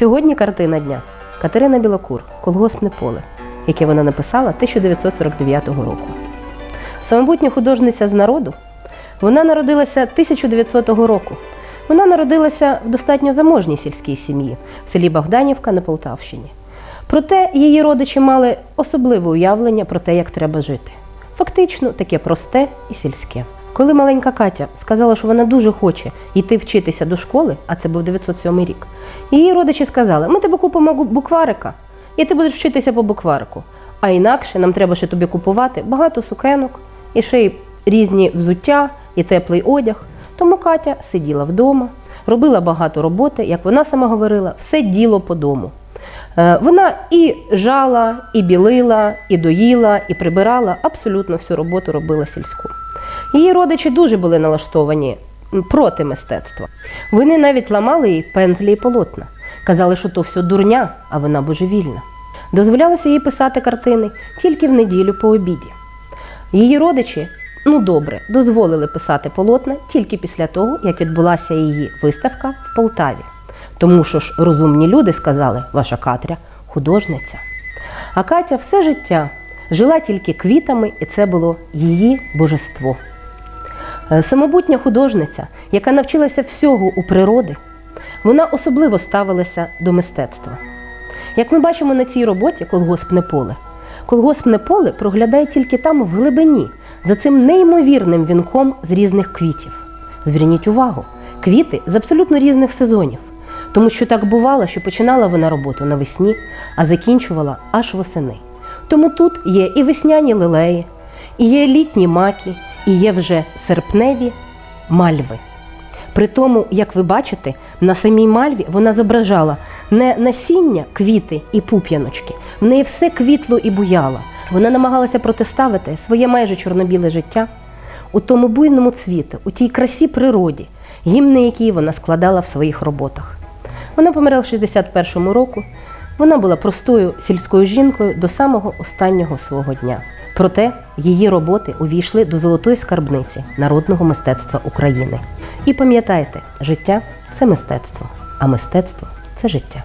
Сьогодні картина дня Катерина Білокур Колгоспне поле, яке вона написала 1949 року. Самобутня художниця з народу. Вона народилася 1900 року. Вона народилася в достатньо заможній сільській сім'ї в селі Богданівка на Полтавщині. Проте її родичі мали особливе уявлення про те, як треба жити. Фактично таке просте і сільське. Коли маленька Катя сказала, що вона дуже хоче йти вчитися до школи, а це був 907 рік, її родичі сказали: ми тебе купимо букварика, і ти будеш вчитися по букварику. А інакше нам треба ще тобі купувати багато сукенок, і ще й різні взуття, і теплий одяг. Тому Катя сиділа вдома, робила багато роботи, як вона сама говорила, все діло по дому. Е, Вона і жала, і білила, і доїла, і прибирала, абсолютно всю роботу робила сільську. Її родичі дуже були налаштовані проти мистецтва. Вони навіть ламали їй пензлі і полотна. Казали, що то все дурня, а вона божевільна. Дозволялося їй писати картини тільки в неділю по обіді. Її родичі, ну добре, дозволили писати полотна тільки після того, як відбулася її виставка в Полтаві. Тому що ж розумні люди сказали, ваша Катря художниця. А Катя все життя жила тільки квітами, і це було її божество. Е, Самобутня художниця, яка навчилася всього у природи, вона особливо ставилася до мистецтва. Як ми бачимо на цій роботі колгоспне поле, колгоспне поле проглядає тільки там в глибині, за цим неймовірним вінком з різних квітів. Зверніть увагу, квіти з абсолютно різних сезонів, тому що так бувало, що починала вона роботу навесні, а закінчувала аж восени. Тому тут є і весняні лилеї, і є літні маки, і є вже серпневі мальви. При тому, як ви бачите, на самій мальві вона зображала не насіння, квіти і пуп'яночки. В неї все квітло і буяло. Вона намагалася протиставити своє майже чорнобіле життя у тому буйному цвіту, у тій красі природі, гімни, які вона складала в своїх роботах. Вона померла в 61-му року. Вона була простою сільською жінкою до самого останнього свого дня. Проте її роботи увійшли до золотої скарбниці народного мистецтва України. І пам'ятайте, життя це мистецтво, а мистецтво це життя.